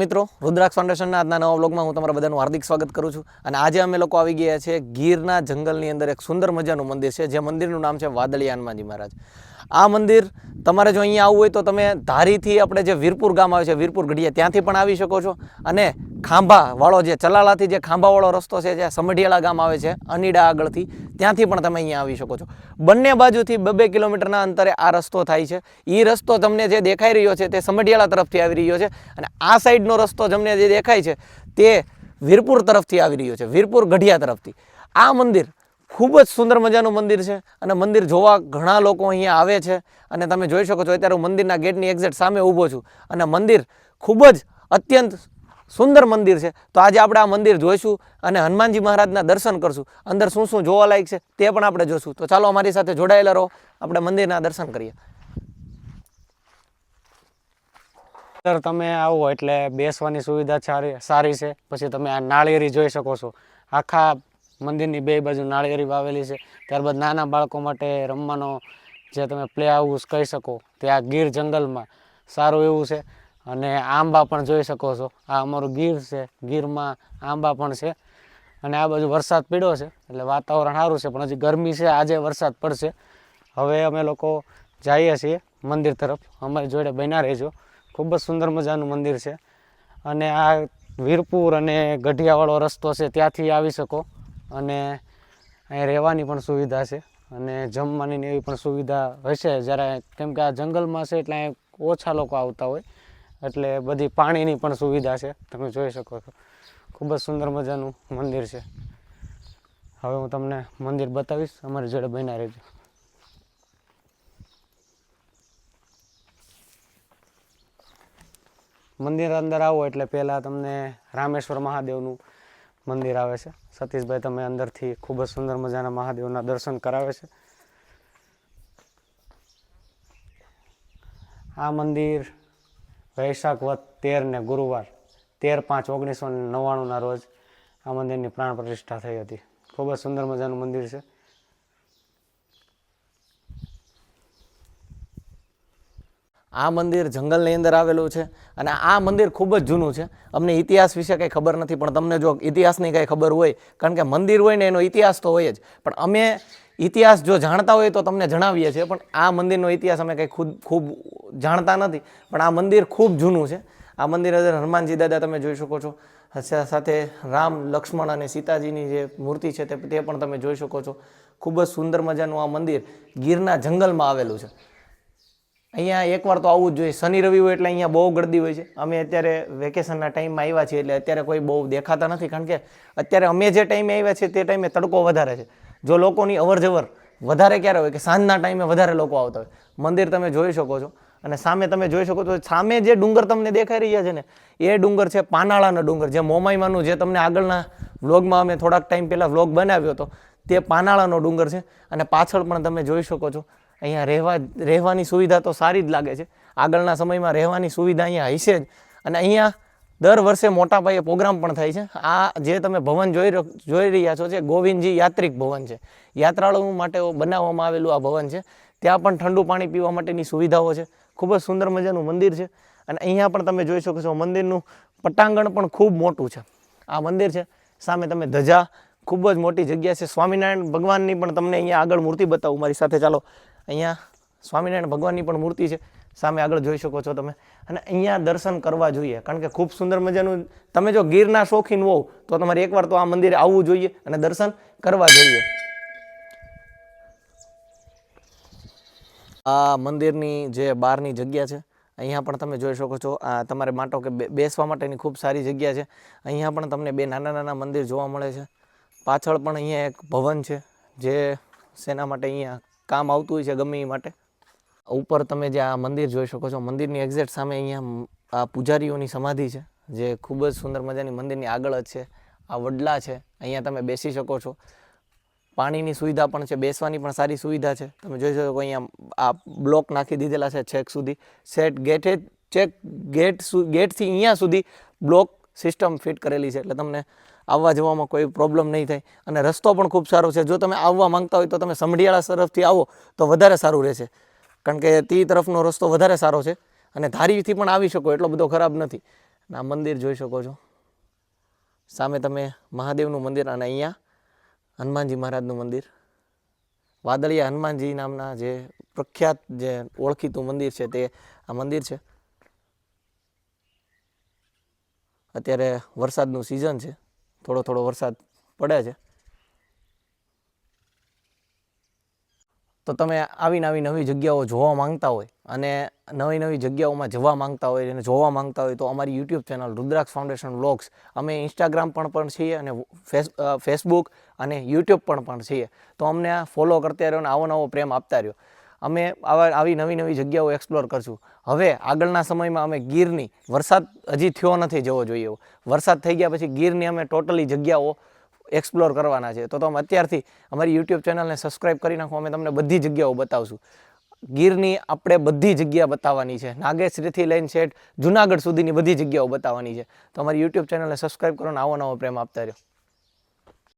મિત્રો, રુદ્રાક્ષ ફાઉન્ડેશનના આજના નવા બ્લોગમાં હું તમારા બધાનું હાર્દિક સ્વાગત કરું છું. અને આજે અમે લોકો આવી ગયા છે ગીરના જંગલની અંદર એક સુંદર મજાનું મંદિર છે, જે મંદિરનું નામ છે વાદળી હનુમાનજી મહારાજ. આ મંદિર તમારે જો અહીંયા આવવું હોય તો તમે ધારીથી આપણે જે વીરપુર ગામ આવે છે, વીરપુર ગઢિયા, ત્યાંથી પણ આવી શકો છો. અને ખાંભાવાળો જે, ચલાલાથી જે ખાંભાવાળો રસ્તો છે, જે સમઢિયાળા ગામ આવે છે, અનીડા આગળથી, ત્યાંથી પણ તમે અહીંયા આવી શકો છો. બંને બાજુથી બે બે કિલોમીટરના અંતરે આ રસ્તો થાય છે. એ રસ્તો તમને જે દેખાઈ રહ્યો છે તે સમઢિયાળા તરફથી આવી રહ્યો છે અને આ સાઈડનો રસ્તો તમને જે દેખાય છે તે વીરપુર તરફથી આવી રહ્યો છે, વીરપુર ગઢિયા તરફથી. આ મંદિર ખૂબ જ સુંદર મજાનું મંદિર છે. અને મંદિર જોવા ઘણા લોકો અહીંયા આવે છે. અને તમે જોઈ શકો છો, અત્યારે હું મંદિરના ગેટની એક્ઝેક્ટ સામે ઊભો છું. અને મંદિર ખૂબ જ અત્યંત સુંદર મંદિર છે. તો આજે આપણે આ મંદિર જોઈશું અને હનુમાનજી મહારાજના દર્શન કરશું. અંદર શું શું જોવાલાયક છે તે પણ આપણે જોઈશું તો ચાલો અમારી સાથે જોડાયેલા રહો. આપણે મંદિરના દર્શન કરીએ. અંદર તમે આવો એટલે બેસવાની સુવિધા સારી સારી છે. પછી તમે આ નાળિયેરી જોઈ શકો છો. આખા મંદિરની બે બાજુ નાળિયેરી વાવેલી છે. ત્યારબાદ નાના બાળકો માટે રમવાનો જે તમે પ્લે હાઉસ કહી શકો, તે આ ગીર જંગલમાં સારું એવું છે. અને આંબા પણ જોઈ શકો છો. આ અમારું ગીર છે. ગીરમાં આંબા પણ છે. અને આ બાજુ વરસાદ પીડો છે, એટલે વાતાવરણ સારું છે, પણ હજી ગરમી છે. આજે વરસાદ પડશે. હવે અમે લોકો જઈએ છીએ મંદિર તરફ. અમારી જોડે બન્યા રહેજો. ખૂબ જ સુંદર મજાનું મંદિર છે. અને આ વીરપુર અને ગઢિયાવાળો રસ્તો છે, ત્યાંથી આવી શકો. અને અહીં રહેવાની પણ સુવિધા છે. અને જમવાની એવી પણ સુવિધા હશે. જ્યારે કેમ કે આ જંગલમાં છે એટલે અહીં ઓછા લોકો આવતા હોય. એટલે બધી પાણીની પણ સુવિધા છે. તમે જોઈ શકો છો. ખૂબ જ સુંદર મજાનું મંદિર છે. હવે હું તમને મંદિર બતાવીશ. અમારી જોડે બન્યા રહેજો. મંદિર અંદર આવો એટલે પહેલાં તમને રામેશ્વર મહાદેવનું મંદિર આવે છે. સતીશભાઈ તમે અંદરથી ખૂબ જ સુંદર મજાના મહાદેવના દર્શન કરાવે છે. આ મંદિર વૈશાખ વત તેર ને ગુરુવાર, તેર પાંચ ઓગણીસો નવ્વાણુંના રોજ આ મંદિરની પ્રાણ પ્રતિષ્ઠા થઈ હતી. ખૂબ જ સુંદર મજાનું મંદિર છે. આ મંદિર જંગલની અંદર આવેલું છે અને આ મંદિર ખૂબ જ જૂનું છે. અમને ઇતિહાસ વિશે કંઈ ખબર નથી, પણ તમને જો ઇતિહાસની કંઈ ખબર હોય, કારણ કે મંદિર હોય ને એનો ઇતિહાસ તો હોય જ. પણ અમે ઇતિહાસ જો જાણતા હોય તો તમને જણાવીએ છીએ, પણ આ મંદિરનો ઇતિહાસ અમે કંઈ ખુદ ખૂબ જાણતા નથી. પણ આ મંદિર ખૂબ જૂનું છે. આ મંદિર અંદર હનુમાનજી દાદા તમે જોઈ શકો છો. સાથે રામ, લક્ષ્મણ અને સીતાજીની જે મૂર્તિ છે તે તે પણ તમે જોઈ શકો છો. ખૂબ જ સુંદર મજાનું આ મંદિર ગીરના જંગલમાં આવેલું છે. અહીંયા એકવાર તો આવવું જ જોઈએ. શનિ, રવિ હોય એટલે અહીંયા બહુ ગળદી હોય છે. અમે અત્યારે વેકેશનના ટાઈમમાં આવ્યા છીએ એટલે અત્યારે કોઈ બહુ દેખાતા નથી. કારણ કે અત્યારે અમે જે ટાઈમે આવ્યા છીએ તે ટાઈમે તડકો વધારે છે. જો લોકોની અવરજવર વધારે ક્યારે હોય કે સાંજના ટાઈમે વધારે લોકો આવતા હોય. મંદિર તમે જોઈ શકો છો અને સામે તમે જોઈ શકો છો સામે જે ડુંગર તમને દેખાઈ રહ્યા છે ને, એ ડુંગર છે પાનાળાનો ડુંગર. જે મોમાઈમાંનું જે તમને આગળના વ્લોગમાં અમે થોડાક ટાઈમ પહેલાં વ્લોગ બનાવ્યો હતો, તે પાનાળાનો ડુંગર છે. અને પાછળ પણ તમે જોઈ શકો છો અહીંયા રહેવા રહેવાની સુવિધા તો સારી જ લાગે છે. આગળના સમયમાં રહેવાની સુવિધા અહીંયા હશે જ. અને અહીંયા દર વર્ષે મોટા પાયે પ્રોગ્રામ પણ થાય છે. આ જે તમે ભવન જોઈ જોઈ રહ્યા છો જે ગોવિંદજી યાત્રિક ભવન છે. યાત્રાળુઓ માટે બનાવવામાં આવેલું આ ભવન છે. ત્યાં પણ ઠંડુ પાણી પીવા માટેની સુવિધાઓ છે. ખૂબ જ સુંદર મજાનું મંદિર છે. અને અહીંયા પણ તમે જોઈ શકો છો મંદિરનું પટાંગણ પણ ખૂબ મોટું છે. આ મંદિર છે. સામે તમે ધજા, ખૂબ જ મોટી જગ્યા છે. સ્વામિનારાયણ ભગવાનની પણ તમને અહીંયા આગળ મૂર્તિ બતાવું. મારી સાથે ચાલો. અહીંયા સ્વામિનારાયણ ભગવાનની પણ મૂર્તિ છે. સામે આગળ જોઈ શકો છો તમે. અને અહીંયા દર્શન કરવા જોઈએ. કારણ કે ખૂબ સુંદર મજાનું તમે જો ગીરના શોખીન હોવ, તો તમારે એકવાર તો આ મંદિરે આવવું જોઈએ અને દર્શન કરવા જોઈએ. આ મંદિરની જે બહારની જગ્યા છે, અહીંયા પણ તમે જોઈ શકો છો. આ તમારે માટો કે બેસવા માટેની ખૂબ સારી જગ્યા છે. અહીંયા પણ તમને બે નાના નાના મંદિર જોવા મળે છે. પાછળ પણ અહીંયા એક ભવન છે, જે શેના માટે અહીંયા કામ આવતું હોય છે ગમે એ માટે. ઉપર તમે જે આ મંદિર જોઈ શકો છો, મંદિરની એક્ઝેક્ટ સામે અહીંયા આ પૂજારીઓની સમાધિ છે, જે ખૂબ જ સુંદર મજાની મંદિરની આગળ જ છે, આ વડલા છે, અહીંયા તમે બેસી શકો છો. પાણીની સુવિધા પણ છે, બેસવાની પણ સારી સુવિધા છે. તમે જોઈ શકો અહીંયા આ બ્લોક નાખી દીધેલા છે છેક સુધી. સેટ ગેટે ચેક ગેટ સુ, ગેટથી અહીંયા સુધી બ્લોક સિસ્ટમ ફિટ કરેલી છે. એટલે તમને આવવા જવામાં કોઈ પ્રોબ્લેમ નહીં થાય. અને રસ્તો પણ ખૂબ સારો છે. જો તમે આવવા માંગતા હોય તો તમે સમઢિયાળા તરફથી આવો તો વધારે સારું રહેશે. કારણ કે તે તરફનો રસ્તો વધારે સારો છે. અને ધારીથી પણ આવી શકો, એટલો બધો ખરાબ નથી. અને આ મંદિર જોઈ શકો છો. સામે તમે મહાદેવનું મંદિર અને અહીંયા હનુમાનજી મહારાજનું મંદિર. વાદળિયા હનુમાનજી નામના જે પ્રખ્યાત જે ઓળખીતું મંદિર છે તે આ મંદિર છે. અત્યારે વરસાદનું સિઝન છે. થોડો થોડો વરસાદ પડે છે. તો તમે આવી નવી નવી જગ્યાઓ જોવા માંગતા હોય અને નવી નવી જગ્યાઓમાં જવા માંગતા હોય અને જોવા માંગતા હોય તો અમારી YouTube channel Rudraksh foundation vlogs, અમે ઇન્સ્ટાગ્રામ પણ પણ છીએ અને ફેસ ફેસબુક અને યુટ્યુબ પણ પણ છીએ. તો અમને ફોલો કરતા રહ્યો અને આવો નવો પ્રેમ આપતા રહ્યો. અમે આવા આવી નવી નવી જગ્યાઓ એક્સપ્લોર કરશું. હવે આગળના સમયમાં અમે ગીરની, વરસાદ હજી થયો નથી જવો જોઈએ એવો. વરસાદ થઈ ગયા પછી ગીરની અમે ટોટલી જગ્યાઓ એક્સપ્લોર કરવાના છે. તો તમે અત્યારથી અમારી યુટ્યુબ ચેનલને સબસ્ક્રાઇબ કરી નાખો, અમે તમને બધી જગ્યાઓ બતાવશું. ગીરની આપણે બધી જગ્યા બતાવવાની છે. નાગેશ્રીથી લઈને શેઠ જુનાગઢ સુધીની બધી જગ્યાઓ બતાવવાની છે. તો અમારી યુટ્યુબ ચેનલને સબસ્ક્રાઈબ કરો અને આવો નવો પ્રેમ આપતા રહ્યો.